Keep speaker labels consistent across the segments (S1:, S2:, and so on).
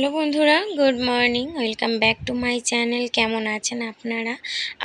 S1: Hello বন্ধুরা, good morning, welcome back to my channel, কেমন আছেন আপনারা?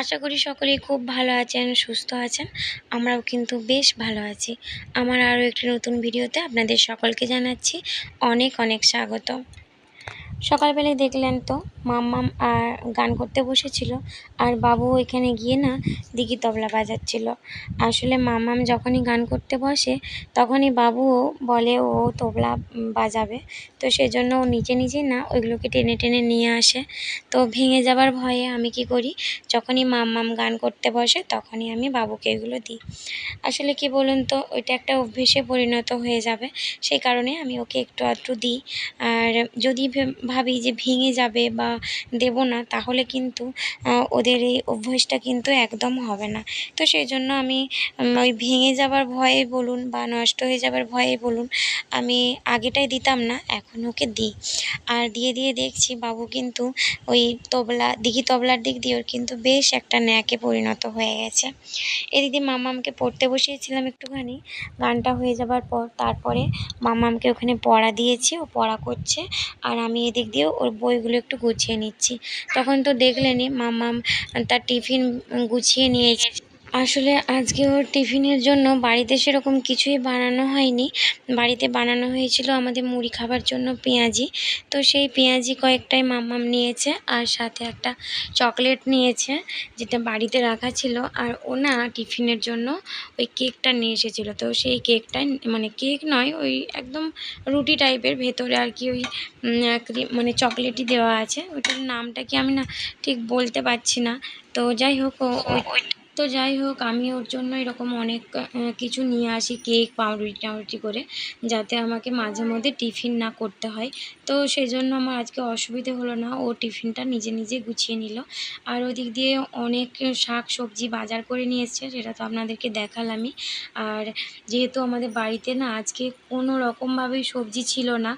S1: আশা করি সকলেই খুব ভালো আছেন, সুস্থ আছেন, আমরাও কিন্তু বেশ ভালো আছি। আমার আরও একটি নতুন ভিডিওতে আপনাদের সকলকে জানাচ্ছি অনেক অনেক স্বাগত সকালবেলায় দেখলেন তো মাম্মাম আর গান করতে বসেছিল। আর বাবু এখানে গিয়ে না দিঘি তবলা বাজাচ্ছিল। আসলে মাম্মাম যখনই গান করতে বসে, তখনই বাবুও বলে, ও তবলা বাজাবে। তো সেজন্য ও নিচে নিজেই না ওইগুলোকে টেনে টেনে নিয়ে আসে। তো ভেঙে যাবার ভয়ে আমি কি করি? যখনই মাম্মাম গান করতে বসে, তখনই আমি বাবুকে এগুলো দিই। আসলে কি বলুন তো, ওইটা একটা অভ্যেসে পরিণত হয়ে যাবে। সেই কারণে আমি ওকে একটু আধটু দিই। আর যদি ভাবি যে ভেঙে যাবে বা দেব না, তাহলে কিন্তু ওদের এই অভ্যাসটা কিন্তু একদম হবে না। তো সেই জন্য আমি ওই ভেঙে যাবার ভয়ে বলুন বা নষ্ট হয়ে যাবার ভয়ে বলুন, আমি আগেটাই দিতাম না, এখন ওকে দিই। আর দিয়ে দিয়ে দেখছি বাবু কিন্তু ওই তবলা, দিঘি তবলার দিক দিয়ে ওর কিন্তু বেশ একটা ন্যাকে পরিণত হয়ে গেছে। এদিক মামামকে পড়তে বসিয়েছিলাম একটুখানি, গানটা হয়ে যাবার পর তারপরে মামামকে ওখানে পড়া দিয়েছি, ও পড়া করছে। আর আমি এদিক দিয়ে ওর বইগুলো একটু গুছিয়ে নিচ্ছি। তখন তো দেখলেনি মামাম তার টিফিন গুছিয়ে নিয়ে নিয়েছে আসলে আজকে ওর টিফিনের জন্য বাড়িতে সেরকম কিছুই বানানো হয়নি। বাড়িতে বানানো হয়েছিল আমাদের মুড়ি খাবার জন্য পেঁয়াজি। তো সেই পেঁয়াজি কয়েকটাই মাম্মাম নিয়েছে আর সাথে একটা চকলেট নিয়েছে, যেটা বাড়িতে রাখা ছিল। আর ও না টিফিনের জন্য ওই কেকটা নিয়ে এসেছিল। তো সেই কেকটাই মানে কেক নয়, ওই একদম রুটি টাইপের ভেতরে আর কি ওই মানে চকলেটই দেওয়া আছে। ওইটার নামটা কি আমি না ঠিক বলতে পারছি না। তো যাই হোক ওই তো যাই হোক, আমি ওর জন্য এরকম অনেক কিছু নিয়ে আসি, কেক, পাউরুটি টাউরুটি করে, যাতে আমাকে মাঝে মধ্যে টিফিন না করতে হয়। তো সেই জন্য আমার আজকে অসুবিধে হলো না, ও টিফিনটা নিজে নিজে গুছিয়ে নিল। আর ওদিক দিয়ে অনেক শাক সবজি বাজার করে নিয়ে এসছে, সেটা তো আপনাদেরকে দেখালামই। আর যেহেতু আমাদের বাড়িতে না আজকে কোনো রকমভাবেই সবজি ছিল না,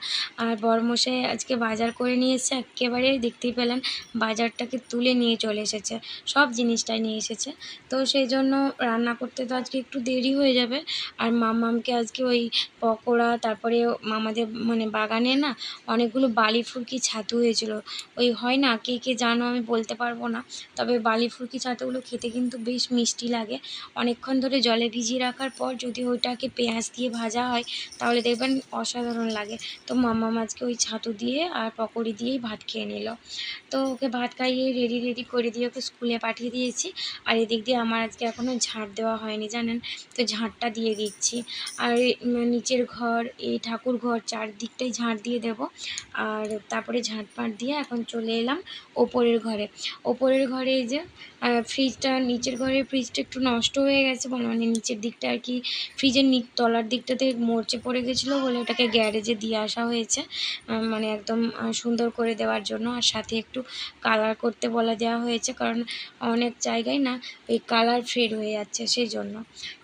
S1: আর বরমশাই আজকে বাজার করে নিয়ে এসছে একেবারে দেখতেই পেলেন, বাজারটাকে তুলে নিয়ে চলে এসেছে, সব জিনিসটাই নিয়ে এসেছে। তো সেই জন্য রান্না করতে তো আজকে একটু দেরি হয়ে যাবে। আর মামামকে আজকে ওই পকোড়া, তারপরে আমাদের মানে বাগানে না অনেকগুলো বালি ফুরকি ছাতু হয়েছিল। ওই হয় না, কে কে জানো আমি বলতে পারব না। তবে বালি ফুরকি ছাতুগুলো খেতে কিন্তু বেশ মিষ্টি লাগে। অনেকক্ষণ ধরে জলে ভিজিয়ে রাখার পর যদি ওইটাকে পেঁয়াজ দিয়ে ভাজা হয়, তাহলে দেখবেন অসাধারণ লাগে। তো মাম্মাম আজকে ওই ছাতু দিয়ে আর পকোড়ি দিয়েই ভাত খেয়ে নিল। তো ওকে ভাত খাইয়ে রেডি রেডি করে দিয়ে ওকে স্কুলে পাঠিয়ে দিয়েছি। আর এদিক দিয়ে আমার আজকে এখনও ঝাঁট দেওয়া হয়নি, জানেন? তো ঝাঁটটা দিয়ে দিচ্ছি। আর নিচের ঘর, এই ঠাকুর ঘর চারদিকটাই ঝাঁট দিয়ে দেব। আর তারপরে ঝাঁট পাট দিয়ে এখন চলে এলাম ওপরের ঘরে। ওপরের ঘরে যে ফ্রিজটা নিচের ঘরে ফ্রিজটা একটু নষ্ট হয়ে গেছে বলে মানে নিচের দিকটা আর কি ফ্রিজের নি তলার দিকটাতে মরচে পড়ে গেছিল বলে ওটাকে গ্যারেজে দিয়ে আসা হয়েছে। মানে একদম সুন্দর করে দেওয়ার জন্য। আর সাথে একটু কালার করতে বলা দেওয়া হয়েছে কারণ অনেক জায়গায় না ওই কালার ফেড হয়ে যাচ্ছে সেই জন্য।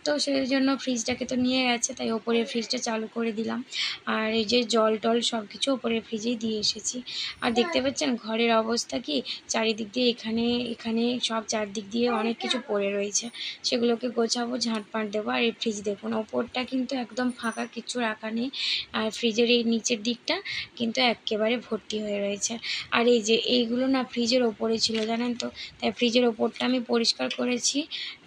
S1: তো সেই জন্য ফ্রিজটাকে তো নিয়ে গেছে তাই ওপরের ফ্রিজটা চালু করে দিলাম। আর এই যে জল টল সব কিছু ওপরের ফ্রিজেই দিয়ে এসেছি। আর দেখতে পাচ্ছেন ঘরের অবস্থা কি? চারিদিক দিয়ে এখানে এখানে সব চারদিক দিয়ে অনেক কিছু পড়ে রয়েছে। সেগুলোকে গোছাবো ঝাঁট ঝাঁটপাট দেবো। আর এই ফ্রিজ দেখুন ওপরটা কিন্তু একদম ফাঁকা কিছু রাখা নেই। আর ফ্রিজের এই নিচের দিকটা কিন্তু একেবারে ভর্তি হয়ে রয়েছে। আর এই যে এইগুলো না ফ্রিজের ওপরে ছিল জানেন তো? তাই ফ্রিজের ওপরটা আমি পরিষ্কার করেছি।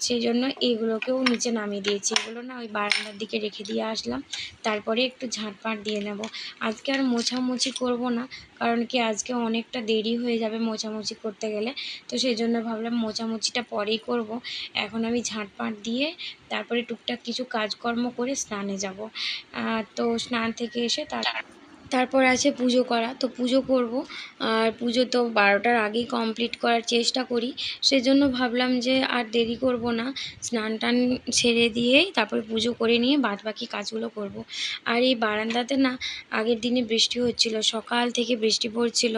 S1: সেই জন্য এইগুলোকেও নিচে নামিয়ে দিয়েছি। এগুলো না ওই বারান্দার দিকে রেখে দিয়ে আসলাম, তারপরে একটু ঝাঁটপাট দিয়ে নেব। আজকে আর মোছামুছি করব না, কারণ কি আজকে অনেকটা দেরি হয়ে যাবে মোছামুছি করতে গেলে। তো সেই জন্য ভাবলাম মোছামুছিটা পরেই করব। এখন আমি ঝাঁটপাট দিয়ে তারপরে টুকটাক কিছু কাজকর্ম করে স্নানে যাব। তো স্নান থেকে এসে তার তারপর আছে পুজো করা। তো পুজো করব। আর পুজো তো বারোটার আগেই কমপ্লিট করার চেষ্টা করি। সেজন্য ভাবলাম যে আর দেরি করব না। স্নান টান ছেড়ে দিয়েই তারপরে পুজো করে নিয়ে বাদ বাকি কাজগুলো করব। আর এই বারান্দাতে না, আগের দিনে বৃষ্টি হচ্ছিল, সকাল থেকে বৃষ্টি পড়ছিল।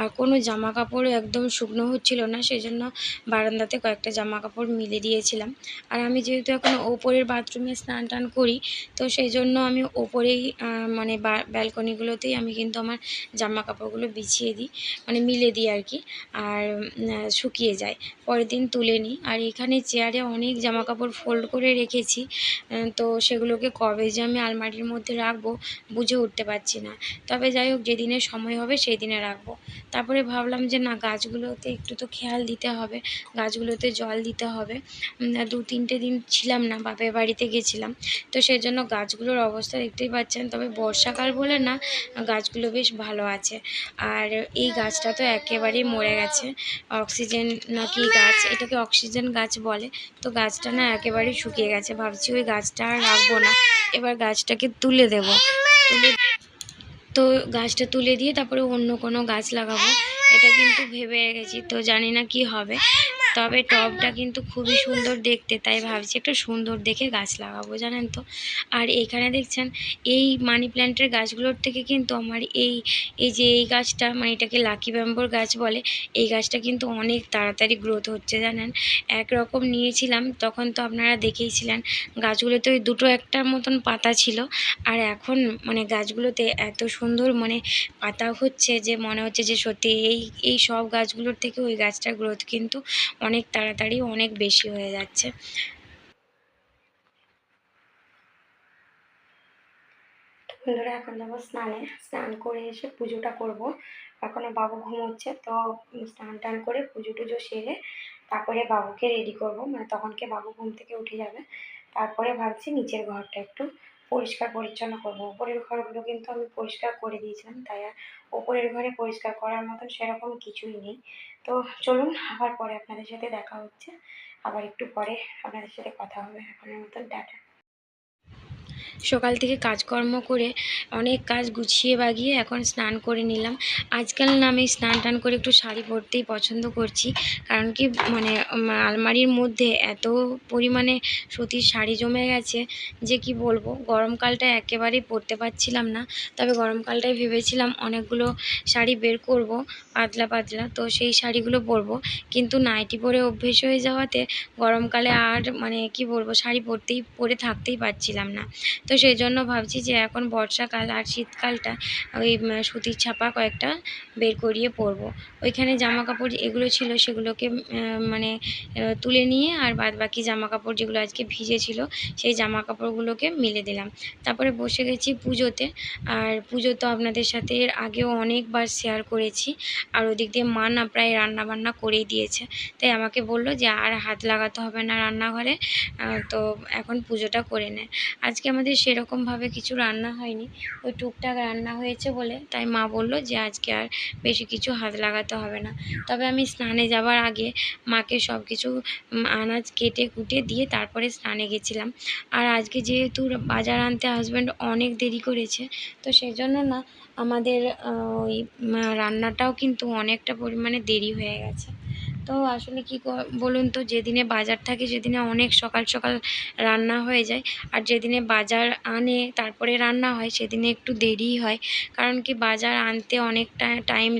S1: আর কোনো জামা কাপড় একদম শুকনো হচ্ছিল না, সেজন্য বারান্দাতে কয়েকটা জামা কাপড় মিলে দিয়েছিলাম। আর আমি যেহেতু এখন ওপরের বাথরুমে স্নান টান করি, তো সেই জন্য আমি ওপরেই মানে ব্যালকনিগুলো গাছগুলোতেই আমি কিন্তু আমার জামা কাপড়গুলো বিছিয়ে দিই মানে মিলে দিই আর কি, আর শুকিয়ে যায়। পরের দিন তুলে নিই। আর এখানে চেয়ারে অনেক জামা কাপড় ফোল্ড করে রেখেছি তো সেগুলোকে কবে যে আমি আলমারির মধ্যে রাখব বুঝে উঠতে পারছি না। তবে যাই হোক, যেদিনে সময় হবে সেই দিনে রাখব। তারপরে ভাবলাম যে না, গাছগুলোতে একটু তো খেয়াল দিতে হবে, গাছগুলোতে জল দিতে হবে। দু তিনটে দিন ছিলাম না, বাপের বাড়িতে গেছিলাম। তো সেই জন্য গাছগুলোর অবস্থা দেখতেই পাচ্ছেন। তবে বর্ষাকাল বলে না গাছগুলো বেশ ভালো আছে। আর এই গাছটা তো একেবারেই মরে গেছে। অক্সিজেন নাকি গাছ, এটাকে অক্সিজেন গাছ বলে। তো গাছটা না একেবারেই শুকিয়ে গেছে। ভাবছি ওই গাছটা আর রাখব না। এবার গাছটাকে তুলে দেব। তুলে তো গাছটা তুলে দিয়ে তারপরে অন্য কোনো গাছ লাগাবো। এটা কিন্তু ভেবে রেখেছি। তো জানি না কি হবে। তবে টবটা কিন্তু খুবই সুন্দর দেখতে, তাই ভাবছি একটু সুন্দর দেখে গাছ লাগাবো, জানেন তো। আর এখানে দেখছেন, এই মানি প্ল্যান্টের গাছগুলোর থেকে কিন্তু আমার এই এই যে এই গাছটা মানে এটাকে লাকি ব্যাম্বোর গাছ বলে, এই গাছটা কিন্তু অনেক তাড়াতাড়ি গ্রোথ হচ্ছে, জানেন। একরকম নিয়েছিলাম, তখন তো আপনারা দেখেইছিলেন, গাছগুলোতে ওই দুটো একটার মতন পাতা ছিল। আর এখন মানে গাছগুলোতে এত সুন্দর মানে পাতা হচ্ছে যে মনে হচ্ছে যে সত্যি এই এই সব গাছগুলোর থেকে ওই গাছটার গ্রোথ কিন্তু অনেক তাড়াতাড়ি, অনেক বেশি হয়ে যাচ্ছে। বন্ধুরা, এখন যাব স্নানে। স্নান করে এসে পুজোটা করব। এখনও বাবু ঘুমোচ্ছে, তো স্নান টান করে পুজো টুজো সেরে তারপরে বাবুকে রেডি করব। মানে তখনকে বাবু ঘুম থেকে উঠে যাবে। তারপরে ভাবছি নিচের ঘরটা একটু পরিষ্কার পরিচ্ছন্ন করব। উপরের ঘরগুলো কিন্তু আমি পরিষ্কার করে দিয়েছিলাম, তাই আর ওপরের ঘরে পরিষ্কার করার মতো সেরকম কিছুই নেই। তো চলুন, আবার পরে আপনাদের সাথে দেখা হচ্ছে। আবার একটু পরে আপনাদের সাথে কথা হবে। এখনের মতন, টাটা। সকাল থেকে কাজকর্ম করে অনেক কাজ গুছিয়ে বাগিয়ে এখন স্নান করে নিলাম। আজকাল না আমি স্নান টান করে একটু শাড়ি পরতেই পছন্দ করছি। কারণ কি মানে আলমারির মধ্যে এত পরিমাণে সুতির শাড়ি জমে গেছে যে কি বলব? গরমকালটা একেবারেই পরতে পারছিলাম না। তবে গরমকালটাই ভেবেছিলাম অনেকগুলো শাড়ি বের করব, পাতলা পাতলা। তো সেই শাড়িগুলো পরবো। কিন্তু নাইটি পরে অভ্যেস হয়ে যাওয়াতে গরমকালে আর মানে কি বলব? শাড়ি পরতেই, পরে থাকতেই পারছিলাম না। তো সেই জন্য ভাবছি যে এখন বর্ষাকাল আর শীতকালটা ওই সুতির ছাপা কয়েকটা বের করিয়ে পরবো। ওইখানে জামা কাপড় এগুলো ছিল সেগুলোকে মানে তুলে নিয়ে আর বাদ বাকি জামা কাপড় যেগুলো আজকে ভিজে ছিল সেই জামা কাপড়গুলোকে মিলে দিলাম। তারপরে বসে গেছি পুজোতে আর পুজো তো আপনাদের সাথে এর আগেও অনেকবার শেয়ার করেছি আর ওদিক দিয়ে মা না প্রায় রান্নাবান্না করেই দিয়েছে। তাই আমাকে বলল যে আর হাত লাগাতে হবে না রান্নাঘরে তো এখন পুজোটা করে নে। আজকে আমাদের সেরকমভাবে কিছু রান্না হয়নি। ওই টুকটাক রান্না হয়েছে বলে তাই মা বলল যে, আজকে আর বেশি কিছু হাত লাগাতে হবে না। তবে আমি স্নানে যাওয়ার আগে মাকে সব কিছু আনাজ কেটে কুটে দিয়ে তারপরে স্নানে গেছিলাম। আর আজকে যেহেতু বাজার আনতে হাজব্যান্ড অনেক দেরি করেছে, তো সেই জন্য না আমাদের ওই রান্নাটাও কিন্তু অনেকটা পরিমাণে দেরি হয়ে গেছে। তো আসলে কি বলুন তো, যেদিনে বাজার থাকে সেদিনে অনেক সকাল সকাল রান্না হয়ে যায়। আর যেদিনে বাজার আনে তারপরে রান্না হয়, সেদিনে একটু দেরি হয়। কারণ কি বাজার আনতে অনেকটা টাইম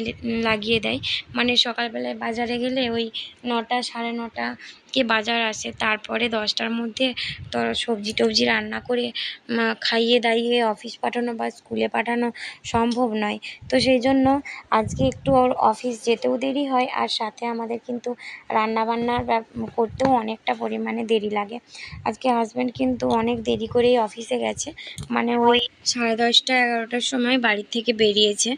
S1: লাগিয়ে দেয়। মানে সকালবেলায় বাজারে গেলে ওই নটা সাড়ে নটা কে বাজার আসে তারপরে দশটার মধ্যে সবজি টবজি রান্না করে খাইয়ে দাইয়ে অফিস পাঠানো বা স্কুলে পাঠানো সম্ভব নয়। তো সেই জন্য আজকে একটু ওর অফিস যেতেও দেরি হয়, আর সাথে আমাদের কিন্তু রান্না বান্নার করতেও অনেকটা পরিমাণে দেরি লাগে। আজকে হাজব্যান্ড কিন্তু অনেক দেরি করেই অফিসে গেছে মানে ওই সাড়ে দশটা, এগারোটার সময় বাড়ির থেকে বেরিয়েছে।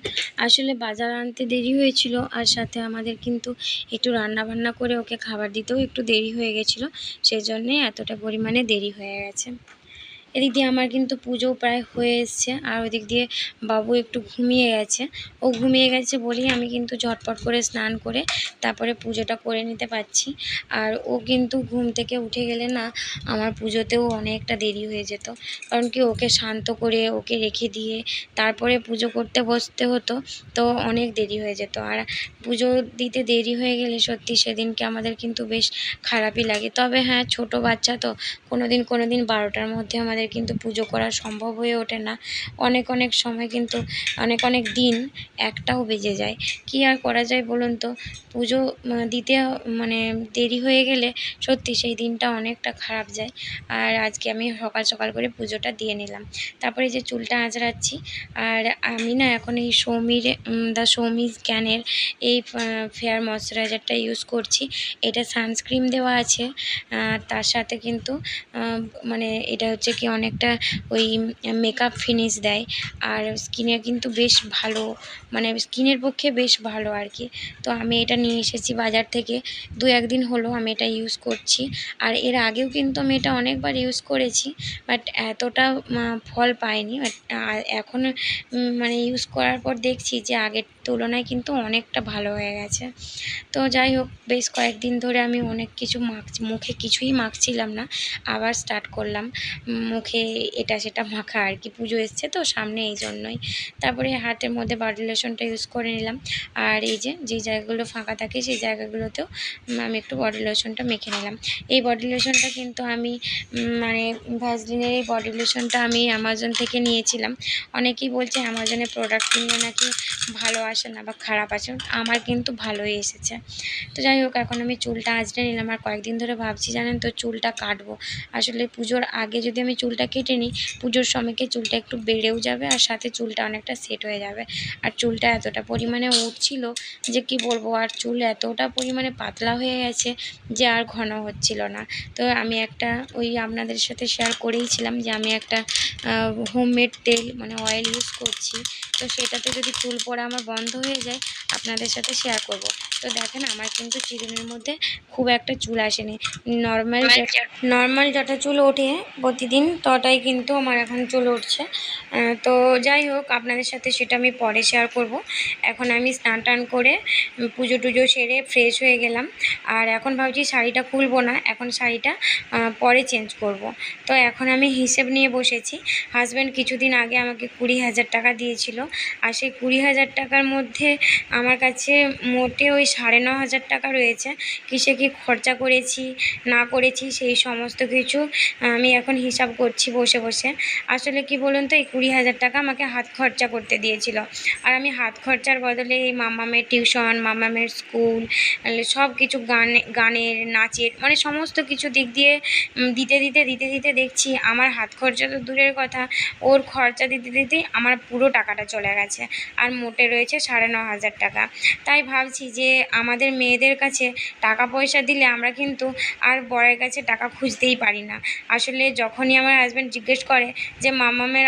S1: আসলে বাজার আনতে দেরি হয়েছিল, আর সাথে আমাদের কিন্তু একটু রান্না বান্না করে ওকে খাবার দিতেও একটু দেরি হয়ে গেছিল সেই জন্যে এতটা পরিমাণে দেরি হয়ে গেছে। এদিক দিয়ে আমার কিন্তু পুজো প্রায় হয়ে এসছে। আর ওদিক দিয়ে বাবু একটু ঘুমিয়ে গেছে। ও ঘুমিয়ে গেছে বলেই আমি কিন্তু ঝটপট করে স্নান করে তারপরে পুজোটা করে নিতে পারছি। আর ও কিন্তু ঘুম থেকে উঠে গেলে না আমার পুজোতেও অনেকটা দেরি হয়ে যেত। কারণ কি ওকে শান্ত করে, ওকে রেখে দিয়ে তারপরে পুজো করতে বসতে হতো তো অনেক দেরি হয়ে যেত। আর পুজো দিতে দেরি হয়ে গেলে সত্যি সেদিনকে আমাদের কিন্তু বেশ খারাপই লাগে। তবে হ্যাঁ ছোট বাচ্চা তো কোনো দিন কোনো দিন বারোটার মধ্যে আমাদের আমাদের কিন্তু পুজো করা সম্ভব হয়ে ওঠে না। অনেক অনেক সময় কিন্তু অনেক অনেক দিন একটাও বেজে যায়। কী আর করা যায় বলুন তো? পুজো দিতে মানে দেরি হয়ে গেলে সত্যি সেই দিনটা অনেকটা খারাপ যায়। আর আজকে আমি সকাল সকাল করে পুজোটা দিয়ে নিলাম। তারপরে যে চুলটা আঁচড়াচ্ছি, আর আমি না এখন এই সৌমির দ্য সৌমি স্ক্যানের এই ফেয়ার ময়শ্চারাইজারটা ইউজ করছি। এটা সানস্ক্রিন দেওয়া আছে। তার সাথে কিন্তু মানে এটা হচ্ছে কি অনেকটা ওই মেকআপ ফিনিশ দেয়। আর স্কিনে কিন্তু বেশ ভালো মানে স্কিনের পক্ষে বেশ ভালো আর কি। তো আমি এটা নিয়ে এসেছি বাজার থেকে। দু একদিন হলো আমি এটা ইউজ করছি। আর এর আগেও কিন্তু আমি এটা অনেকবার ইউজ করেছি বাট এতটা ফল পাইনি। বাট এখন মানে ইউজ করার পর দেখছি যে আগের তুলনায় কিন্তু অনেকটা ভালো হয়ে গেছে। তো যাই হোক, বেশ কয়েকদিন ধরে আমি অনেক কিছু মাখছি, মুখে কিছুই মাখছিলাম না, আবার স্টার্ট করলাম। মুখে এটা সেটা মাখা আর কি, পুজো এসছে তো সামনে এই জন্যই। তারপরে হাতের মধ্যে বডি লোশনটা ইউজ করে নিলাম। আর এই যে যে জায়গাগুলো ফাঁকা থাকে সেই জায়গাগুলোতেও আমি একটু বডি লোশনটা মেখে নিলাম। এই বডি লোশনটা কিন্তু আমি মানে ভ্যাসলিনের এই বডি লোশনটা আমি অ্যামাজন থেকে নিয়েছিলাম। অনেকেই বলছে অ্যামাজনের প্রোডাক্ট কিনলে নাকি ভালো আসে না বা খারাপ আসে আমার কিন্তু ভালোই এসেছে। তো যাই হোক, এখন আমি চুলটা আঁচড়ে নিলাম আর কয়েকদিন ধরে ভাবছি, জানেন তো, চুলটা কাটবো। আসলে পুজোর আগে যদি আমি চুলটা কেটে নিই, পুজোর সময়কে চুলটা একটু বেড়েও যাবে আর সাথে চুলটা অনেকটা সেট হয়ে যাবে। আর চুলটা এতটা পরিমাণে উঠছিল যে কি বলব, আর চুল এতটা পরিমাণে পাতলা হয়ে গেছে যে আর ঘন হচ্ছিল না। তো আমি একটা ওই আপনাদের সাথে শেয়ার করেইছিলাম যে আমি একটা হোমমেড তেল মানে অয়েল ইউজ করছি। তো সেটাতে যদি চুল পড়া আমার বন্ধ হয়ে যায় আপনাদের সাথে শেয়ার করব। তো দেখেন আমার কিন্তু চিরুনির মধ্যে খুব একটা চুল আসেনি। নর্মাল নর্মাল যটা চুল ওঠে প্রতিদিন তটাই কিন্তু আমার এখন চুল উঠছে। তো যাই হোক আপনাদের সাথে সেটা আমি পরে শেয়ার করব। এখন আমি স্নান টান করে পুজো টুজো সেরে ফ্রেশ হয়ে গেলাম। আর এখন ভাবছি শাড়িটা খুলবো না এখন শাড়িটা পরে চেঞ্জ করব। তো এখন আমি হিসেব নিয়ে বসেছি। হাজব্যান্ড কিছুদিন আগে আমাকে কুড়ি হাজার টাকা দিয়েছিল। আর সেই কুড়ি হাজার টাকার মধ্যে আমার কাছে মোটে ওই সাড়ে ন হাজার টাকা রয়েছে। কিসে কি খরচা করেছি, না করেছি, সেই সমস্ত কিছু আমি এখন হিসাব করছি বসে বসে। আসলে কি বলুন তো, এই কুড়ি হাজার টাকা আমাকে হাত খরচা করতে দিয়েছিল। আর আমি হাত খরচার বদলে এই মামামের টিউশন, মামামের স্কুল সব কিছু গানে, গানের, নাচের মানে সমস্ত কিছু দিক দিয়ে দিতে দিতে দিতে দিতে দেখছি আমার হাত খরচা তো দূরের কথা। ওর খরচা দিতে দিতেই আমার পুরো টাকাটা চলে গেছে। আর মোটে রয়েছে সাড়ে ন হাজার টাকা। তাই ভাবছি যে আমাদের মেয়েদের কাছে টাকা পয়সা দিলে আমরা কিন্তু আর বরের কাছে টাকা খুঁজতেই পারি না। আসলে যখনই আমার হাজব্যান্ড জিজ্ঞেস করে যে, মামামের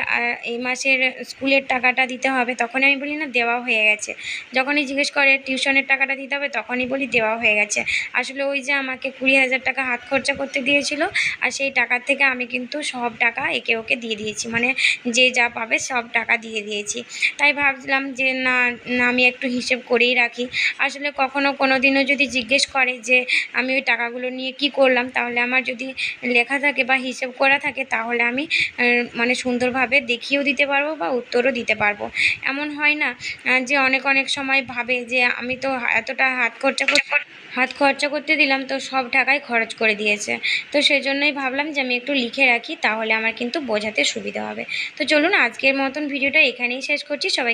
S1: এই মাসের স্কুলের টাকাটা দিতে হবে? তখনই আমি বলি, না, দেওয়া হয়ে গেছে। যখনই জিজ্ঞেস করে, টিউশনের টাকাটা দিতে হবে? তখনই বলি, দেওয়া হয়ে গেছে। আসলে ওই যে আমাকে কুড়ি হাজার টাকা হাত খরচা করতে দিয়েছিল আর সেই টাকার থেকে আমি কিন্তু সব টাকা একে ওকে দিয়ে দিয়েছি। মানে যে যা পাবে সব টাকা দিয়ে দিয়েছি। তাই ভাবছিলাম যে না, আমি একটু হিসেব করেই রাখি। আসলে কখনো কোনো দিনও যদি জিজ্ঞেস করে যে, আমি ওই টাকাগুলো নিয়ে কি করলাম? তাহলে আমার যদি লেখা থাকে বা হিসেব করা থাকে, তাহলে আমি মানে সুন্দরভাবে দেখিয়েও দিতে পারব বা উত্তরও দিতে পারব। এমন হয় না যে অনেক অনেক সময় ভাবে যে, আমি তো এতটা হাত খরচা হাত খরচা করতে দিলাম, তো সব টাকাই খরচ করে দিয়েছে। তো সেই জন্যই ভাবলাম যে, আমি একটু লিখে রাখি, তাহলে আমার কিন্তু বোঝাতে সুবিধা হবে। তো চলুন, আজকের মতন ভিডিওটা এখানেই শেষ করছি। সবাইকে